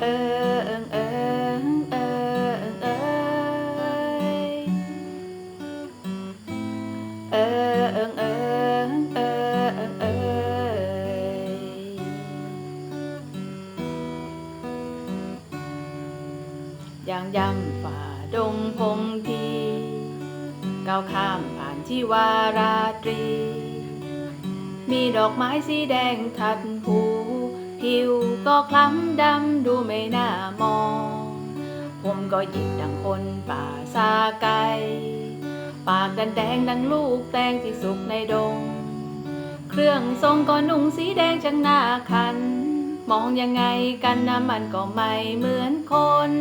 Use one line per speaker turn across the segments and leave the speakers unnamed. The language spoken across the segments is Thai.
เออเอิงเอิงเออเอิงเออเอิงเอิงเออเอิงยางย่ำฝ่าดงพงพีก้าวข้ามผ่านที่วาราตรี มีดอกไม้สีแดงทัดหู ผิวก็คล้ำดำดูไม่น่ามอง ผมก็หยิบดังคนป่าซาไกปากดันแดงดังลูกแตงที่สุกในดง เครื่องทรงก็นุ่งสีแดงจังหน้าคัน มองยังไงกันน้ำมันก็ไม่เหมือนคน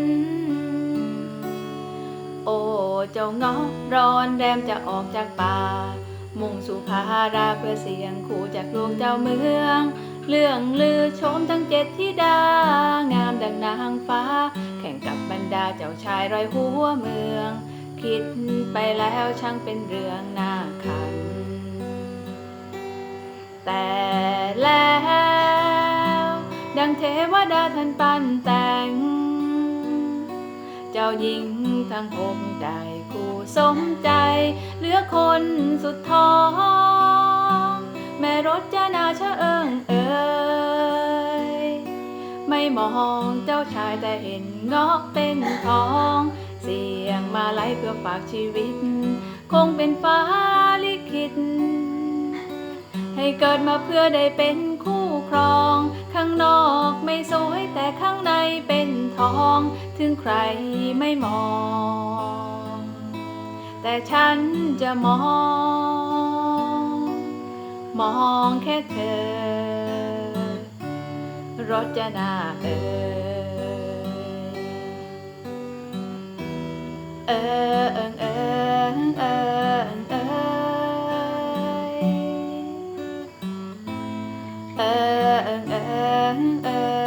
โอ้เจ้าเงาะร้อนแรมจะออกจากป่า มุ่งสู่พาราเพื่อเสียงขู่จากดวงเจ้าเมือง เรื่องลือชมทั้งเจ็ดที่ดา งามดังนางฟ้า แข่งกับบรรดาเจ้าชายรอยหัวเมือง คิดไปแล้วช่างเป็นเรื่องน่าขัน แต่แล้ว ดังเทวดาท่านปั้นแต่ง เจ้าหญิงทั้งหกได้คู่สมใจ เหลือคนสุดท้อง แม่รถจะนาชะเอิงเอ ไม่มองเจ้าชายแต่เห็นเงาะเป็นทอง เสียงมาไล่เพื่อฝากชีวิต คงเป็นฟ้าลิขิต ให้เกิดมาเพื่อได้เป็นคู่ครอง ข้างนอกไม่สวยแต่ข้างในเป็นทอง ถึงใครไม่มอง แต่ฉันจะมอง มองแค่เธอ รจนาเอ่ยเออเอิงเอิงเอิงเอยเออเอิงเอิงเอย